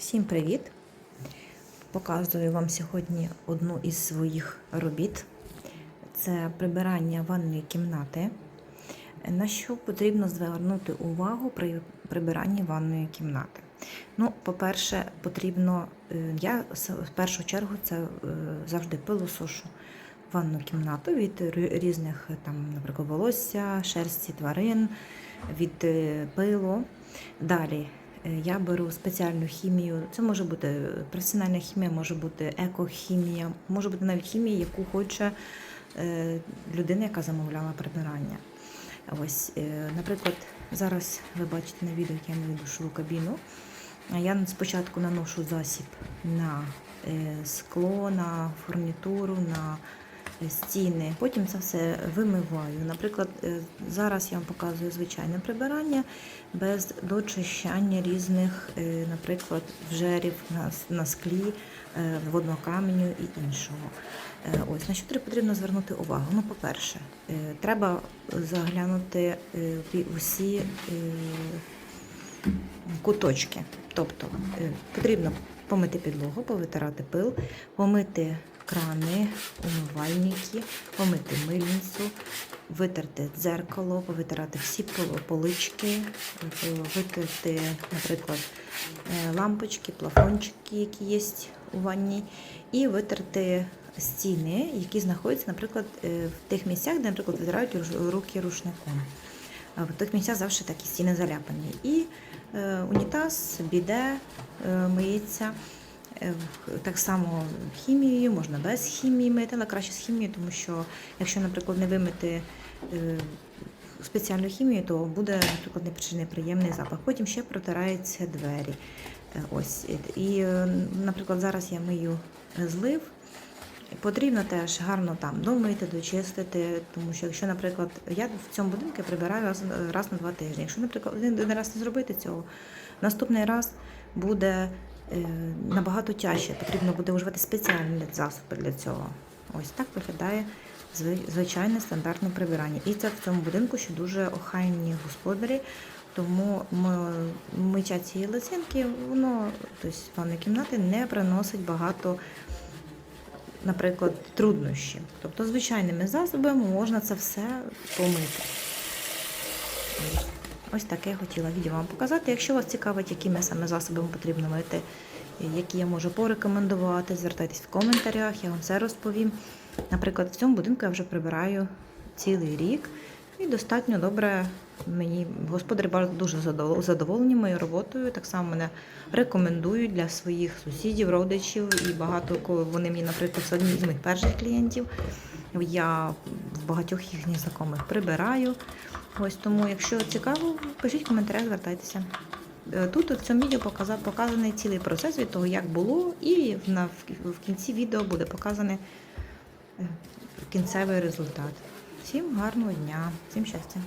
Всім привіт! Показую вам сьогодні одну із своїх робіт. Це прибирання ванної кімнати. На що потрібно звернути увагу при прибиранні ванної кімнати? Ну, по-перше, потрібно, е, я в першу чергу це е, завжди пилосошу ванну кімнату від різних, е, там, наприклад, волосся, шерсті тварин, від пилу. Далі я беру спеціальну хімію. Це може бути професіональна хімія, може бути екохімія, може бути навіть хімія, яку хоче е, людина, яка замовляла прибирання. Ось, е, наприклад, зараз ви бачите на відео, як я мию душову кабіну. Я спочатку наношу засіб на е, скло, на фурнітуру, на е, стіни. Потім це все вимиваю. Наприклад, е, зараз я вам показую звичайне прибирання без дочищання різних, е, наприклад, вжерів на, склі, е, водного каменю і іншого. Е, Ось на що треба потрібно звернути увагу. Ну, по-перше, е, треба заглянути е, в усі е, куточки. Тобто е, потрібно помити підлогу, повитирати пил, помити крани, умивальники, помити мильницю, витерти дзеркало, повитирати всі полички, витерти, наприклад, е, лампочки, плафончики, які є у ванні, і витерти стіни, які знаходяться, наприклад, е, в тих місцях, де, наприклад, витирають руки рушником. В тих місцях завжди такі стіни заляпані. І е, унітаз, біде миється. Е, Так само хімією, можна без хімії мити, але краще з хімією, тому що якщо, наприклад, не вимити е, спеціальну хімію, то буде, наприклад, неприємний запах. Потім ще протираються двері. Е, Ось. І, наприклад, зараз я мию злив. Потрібно теж гарно там домити, дочистити, тому що якщо, наприклад, я в цьому будинку прибираю раз, раз на два тижні. Якщо, наприклад, один, раз не зробити цього, наступний раз буде набагато тяжче. Потрібно буде вживати спеціальні засоби для цього. Ось так виглядає звичайне стандартне прибирання. І це в цьому будинку ще дуже охайні господарі. Тому м- миття цієї лисинки, воно, тобто ванної кімнати, не приносить багато наприклад, труднощі. Тобто звичайними засобами можна це все помити. Ось таке я хотіла відео вам показати. Якщо вас цікавить, якими саме засобами потрібно мити, які я можу порекомендувати, звертайтесь в коментарях, я вам все розповім. Наприклад, в цьому будинку я вже прибираю цілий рік. І достатньо добре мені господарі дуже задоволені моєю роботою. Так само мене рекомендують для своїх сусідів, родичів і багато кого вони мені, наприклад, одні з моїх перших клієнтів. Я багатьох їхніх знайомих прибираю. Ось тому, якщо цікаво, пишіть в коментарях, звертайтеся. Е, Тут в цьому відео показа- показаний цілий процес від того, як було, і в кінці відео буде показаний е, кінцевий результат. Всім гарного дня, всім щастя!